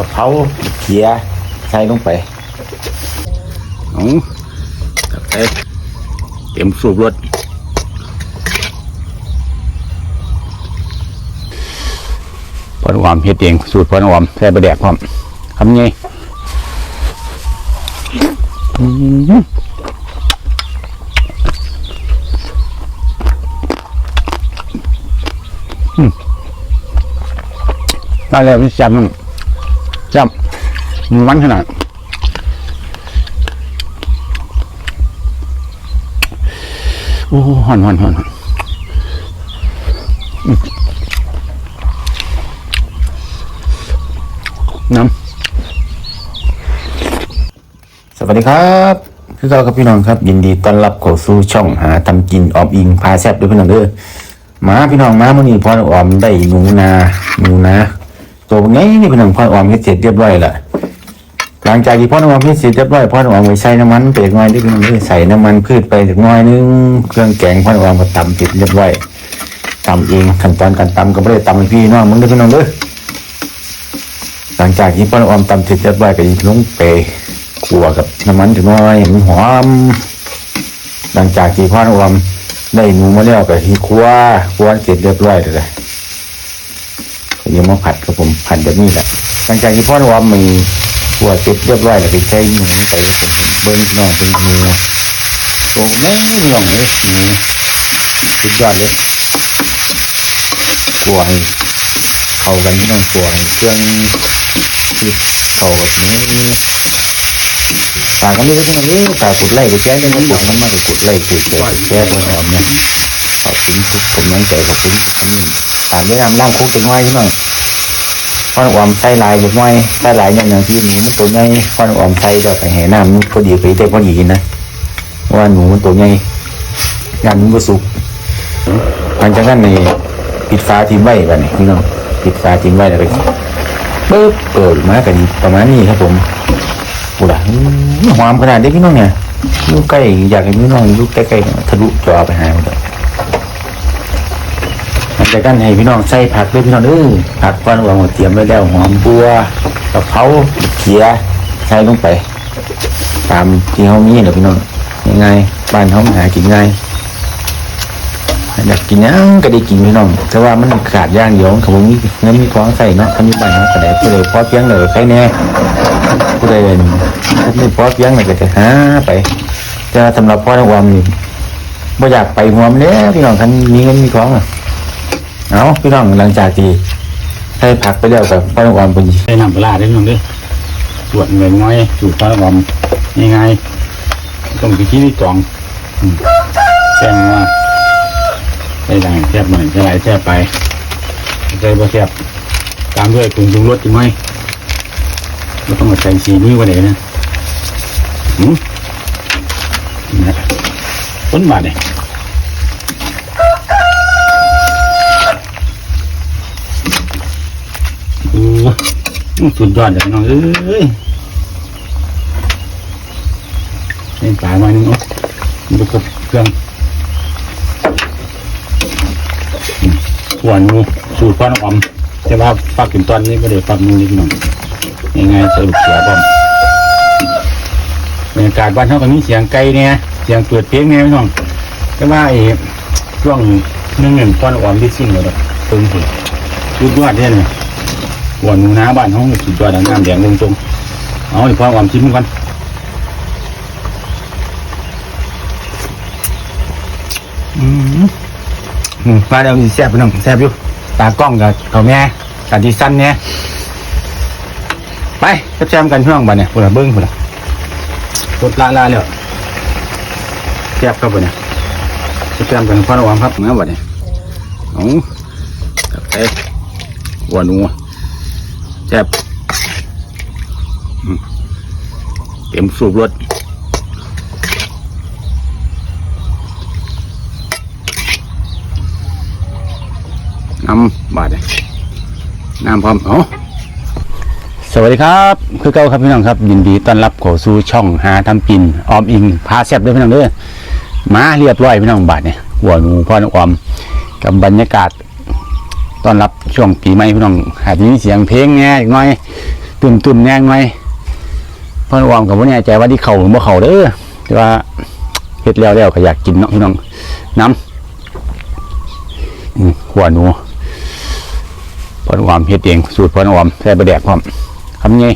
ะเพราเขียใส่ลงไปเอาจับไปเต็มสูบรสพอนอมเฮ็ดเองสูตรพอนอมใส่ประแดกพร้อมทำไงอืมได้แล้วพี่จำ จำมันมันขนาดโอ้หอนหอนหอนน้ำสวัสดีครับคือเรากับพี่น้องครับ ยินดีต้อนรับเข้าสู่ช่องหาทำกินออมอิงพาแซบด้วยพี่น้องเด้อมาพี่น้องมามื่อนี้พอออมได้หนูนาหนูนา ตัวไงนี่พี่น้องพอออมเฮ็ดเสร็จเรียบร้อยละหลังจากที่พ่อออมเฮ็ดเสร็จเรียบร้อยพ่อออมไปใส่น้ำมันเปรกน้อยด้วยพี่น้องใส่น้ำมันพืชไปถึงน้อยนึงเครื่องแกงพ่อออมก็ตำเสร็จเรียบร้อยตำเองขั้นตอนการตำก็ไม่ได้ตำพี่น้องมึงเด้พี่น้องเด้อหลังจากที่ป้าออมตำเสร็จเรียบร้อยก็ยิงลงไปขัวกับน้ำมันถึงน้อยมันหอมหลังจากที่พ่อออมได้หนูมาแล้วก็ที่คั่วคั่วเสร็จเรียบร้อยเลย ยังมาผัดครับผมผัดแบบนี้แหละหลังจากที่พ่อออมมีคั่วเสร็จเรียบร้อยแล้วก็ใช้หนูไปครับผมเบิ้งน้องเป็นหนูโอ้ไม่พี่น้องเลยหนูสุดยอดเลยคั่วให้เข้ากันที่ต้องตัวให้เครื่องที่เข้ากับนี้ฝากกันด้วยที่นี่ฝากกดไลค์กดแชร์ด้วยนะผมมันมากกดไลค์กดแชร์กดแชร์บนหอมเนี่ยขอบคุณทุกกำลังใจขอบคุณทุกคำนี้ ฝากด้วยนำล่างคุกเป็นไว้ที่น้องพอนออมใส่ลายอย่างไว้ใส่ลายอย่างอย่างที่หนูมันตัวใหญ่พอนออมใส่ดอกไปแห่น้ำมันพอดีไปได้พอดีกินนะว่าหนูมันตัวใหญ่งานมันก็สุกหลังจากนั้นนี่ปิดฟ้าทิ้งไว้แบบนี้พี่น้องปิดฝาทิ้งไว้แล้วก็ปึ๊บเปิดมากันประมาณนี้ครับผมกูละหอมขนาดนี้พี่น้องเนี่ยลูกใกล้อยากให้พี่น้องลูกใกล้ๆทะลุจอไปหาหมดเลย หลังจากนั้นให้พี่น้องใส่ผักด้วยพี่น้องเออผักก้อนหวางหัวเตรียมไว้แล้วหอมบัวกะเพราเขียใส่ลงไป ตามที่เขามีนะพี่น้องง่ายๆบ้านเขาหากินง่ายอยากกินหยังก็ได้กินพี่น้อง แต่ว่ามันขาดย่างเดียวเขาบ่มีเงินมีของใส่เนาะคันนี้บ้านเนาะก็ได้ผู้ใดพอเพียงเลยใครแน่ผู้ใดไม่พอเพียงเลยก็จะหาไปจะสำหรับพ่อในความนี่บ่อยากไปหัวมันแล้วพี่น้องคันมีเงินมีของอะ เอาพี่น้องหลังจากที่ให้ผักไปแล้วกับพ่อในความเป็นใส่น้ำปลาได้มั้งเด้อตรวจเงินน้อยสูตรปลาหอมง่ายๆต้องไปที่ที่กล่องอืมแจ้งว่าใส่ดังแซ่บหน่อยใส่หลายแซ่บไปใส่บ่แซ่บตามด้วยปรุงปรุงรสจังไหมเราต้องมาใส่สีนี้วันไหนนะหืมนี่นะต้นบาทเนี่ย สุดยอดเลยน้องเอ้ยเล่นปลามาหนึ่งเนาะดูกับเครื่องหวานงูสูตรป้อนออมแต่ว่าฟักถึงตอนนี้ก็ได้ฟักมือนิดหน่อยง่ายๆสรุปเสียบ้อมบรรยากาศบ้านเขาก็มีเสียงไก่เนี่ยเสียงเปิดเพลงเนี่ยพี่น้องแต่ว่าไอ้ช่วงหนึ่งหนึ่งป้อนออมที่สิ้นเลยแบบตึงสุดสุดยอดเนี่ย หวนหนูนาบ้านห้องสุดยอดน้ำแดงลงตรงเอาอีกพอความชิมกันอืมอืมปลาเดี๋ยวมีแซ่บไปน้องแซ่บอยู่ตากล้องกับเขาแม่กับที่สั้นเนี่ยไปแซ่บๆกันช่วงบ้านเนี่ยพุ่นละเบิ้งพุ่นละกดละลาแล้วแซ่บครับบ้านเนี่ยแซ่บๆกันพ่อระวังครับนะบ้านเนี่ยเอากับไปหัวหนู แซ่บเต็มสูบรถน้ำบาดเลยน้ำพร้อมเอสวัสดีครับ คือเก้าครับพี่น้องครับ ยินดีต้อนรับเข้าสู่ช่องหาทำกินออมอิงพาแซ่บด้วยพี่น้องเด้อมาเรียบร้อยพี่น้องบาดเนี่ยหัวหนูพ่อน้องออมกับบรรยากาศ ต้อนรับช่วงปีใหม่พี่น้องอาจจะมีเสียงเพลงแง่อีกหน่อยตุ่มตุ่มๆแนงไว้พ่อวอมกับว่าแน่ใจว่าที่เขาหรือบ่เขาเด้อแต่ว่าเฮ็ดแล้วแล้วก็อยากกินเนาะพี่น้องน้ำอืมหัวหนูพ่อวอมเฮ็ดเองสูตรพ่อวอมใส่ประแดกพร้อมคำนี้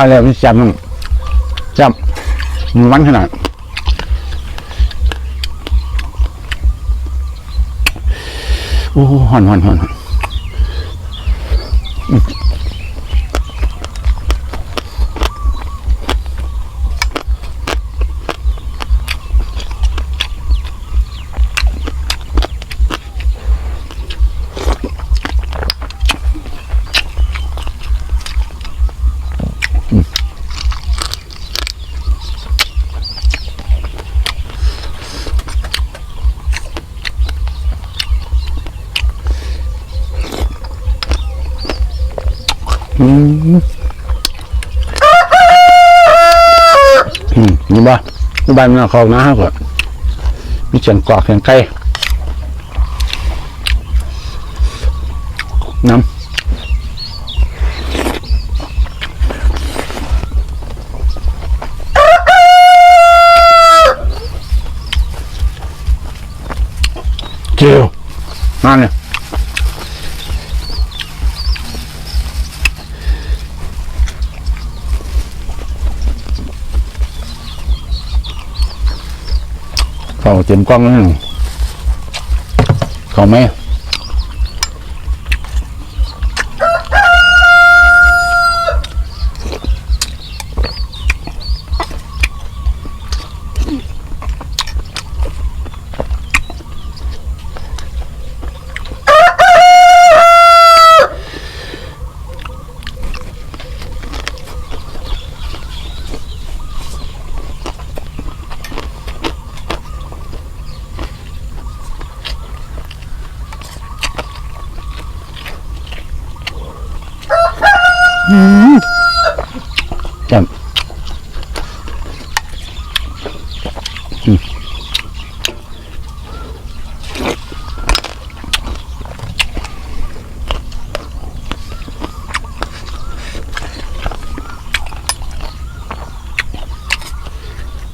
ได้แล้วพี่จำมันจำมันวันขนาดโอ้หอนหอนหอน อืมอืมนี่บ่นี่บ้านมันเขานะฮะก่อนมีเสียงกรอกเสียงไก่น้ำเจียวนั่นเนี่ย เขาเต็มกล้องแล้วนี่เขาไหม จำอืม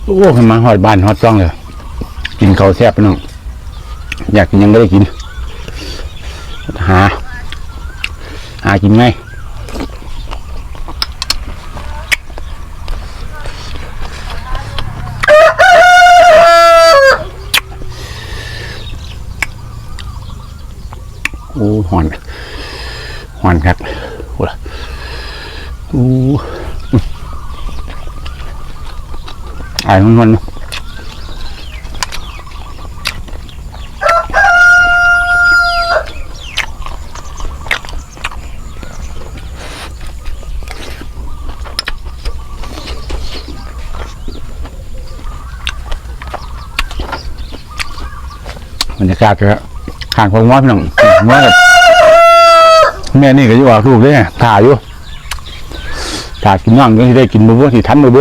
โอ้ขึ้นมาหอดบานหอดจ้องเลย กินเขาแซ่บไปน้องอยากกินยังไม่ได้กิน หา หากินไง โอ้หอนห อนครับโอ้ล่ะโอ้อายมันมันบรรยากาศก็ข้างของม้อพี่น้องม้อแบบ แม่นี่ก็อยู่ออกลูกเลยถ่าอยู่ถ่ากินน่องก็สิได้กินบุบที่ทันบุบ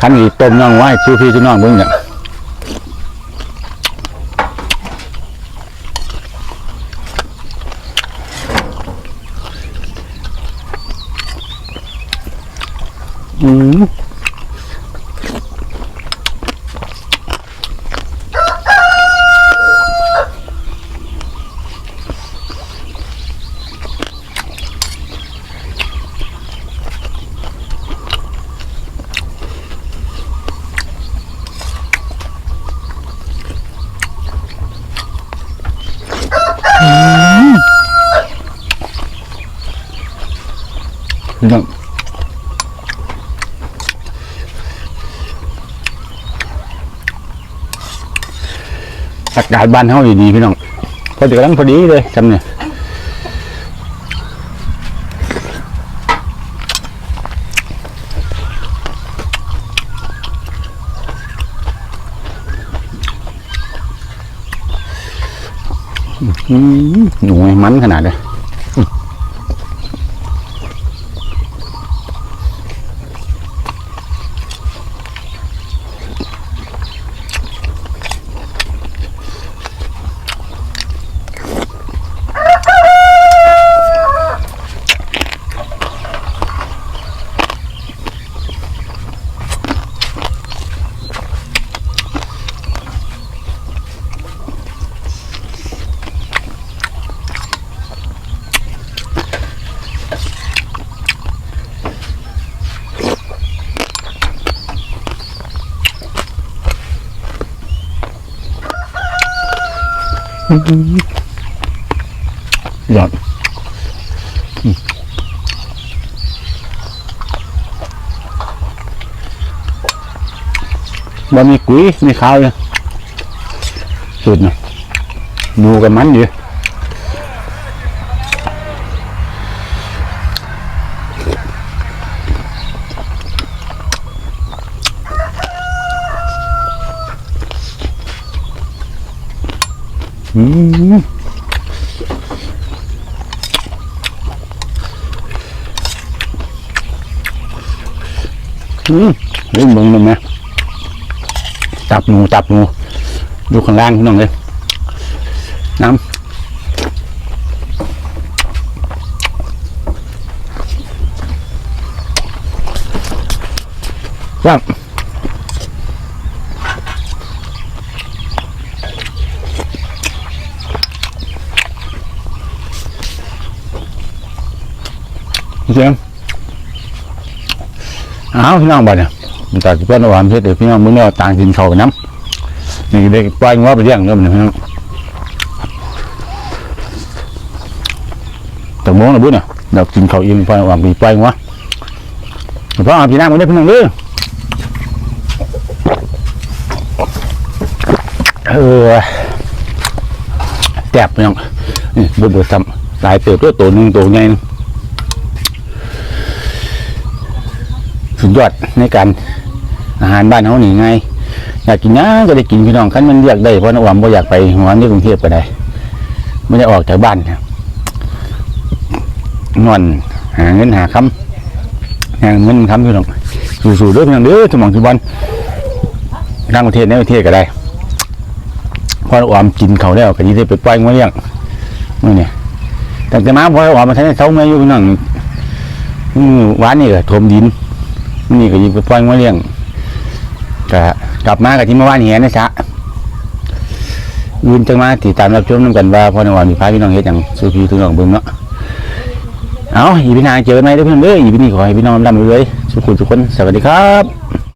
ทันอีต้มน่องไว้ชูพี่ชูน้องเบิ่งเนี่ยอืม พี่น้องอากาศบ้านเฮาดีพี่น้องพอดีกำลังพอดีเลยจำเนี่ยหนูมันขนาดเลย ยอดอืมบ่มีกุ้ยมีข้าวเลยสุดนะดูกันมันอยู่ อืมอืมเล่นเบิ่งเลยไหมจับงูจับงูดูข้างล่างพี่น้องเลยน้ำว่าเสียง อ้าวพี่น้องบ่เนี่ยมันตัดเพื่อนเอาหวานเพื่อเดี๋ยวพี่น้องมื้อนี้เอาต่างกินเขาไปน้ำนี่เด็กปล่อยงัวไปเลี้ยงเริ่มเนี่ยพี่น้องแต่โมงนะบุ้นเนี่ยเดี๋ยวกินเขาอิ่มปล่อยหวานไปปล่อยงัวเพ่อเอาพี่น้ำมาได้พี่น้องเด้อเออแตบพี่น้องนี่เบื่อเบื่อซ้ำลายเติบด้วตัวหนึ่งตัวใหญ่นึง สุดยอดในการอาหารบ้านเขาหนีไงอยากกินนะก็ได้กินพี่น้องคันมันเรียกได้เพราะนวมบ่อยากไปหัวนี่กรุงเทพก็ได้ไม่ได้ออกจากบ้านนอนหาเงินหาคำหาเงินคำพี่น้องสู้ๆเด้อพี่น้องเด้อสมองทุบอลต่างประเทศในประเทศก็ได้พอออมกินเขาแล้วก็ยิ่งได้ไปปล่อยมาเลี้ยงมื่อนี่ยแต่จะมาพอออมมาใช้ในเสาเมื่ออยู่พี่น้องหวานนี่ก็ถมดิน นี่ก็ยิงไปปล่อยมาเลี้ยงก็กลับมากับที่เมื่อวานเห็นนะจ๊ะยืนจังมาติดตามรับชมน้ำกันว่าพ่อในวันมีพาพี่น้องเฮ็ดอย่างสู้พี่ทุกน้องเบิ่งเนาะเอาอีพี่นางเจอกันไหมเด้อเพื่อนเด้ออีพี่นี่ขอให้พี่น้องรำรวยสุขุมทุกคนสวัสดีครับ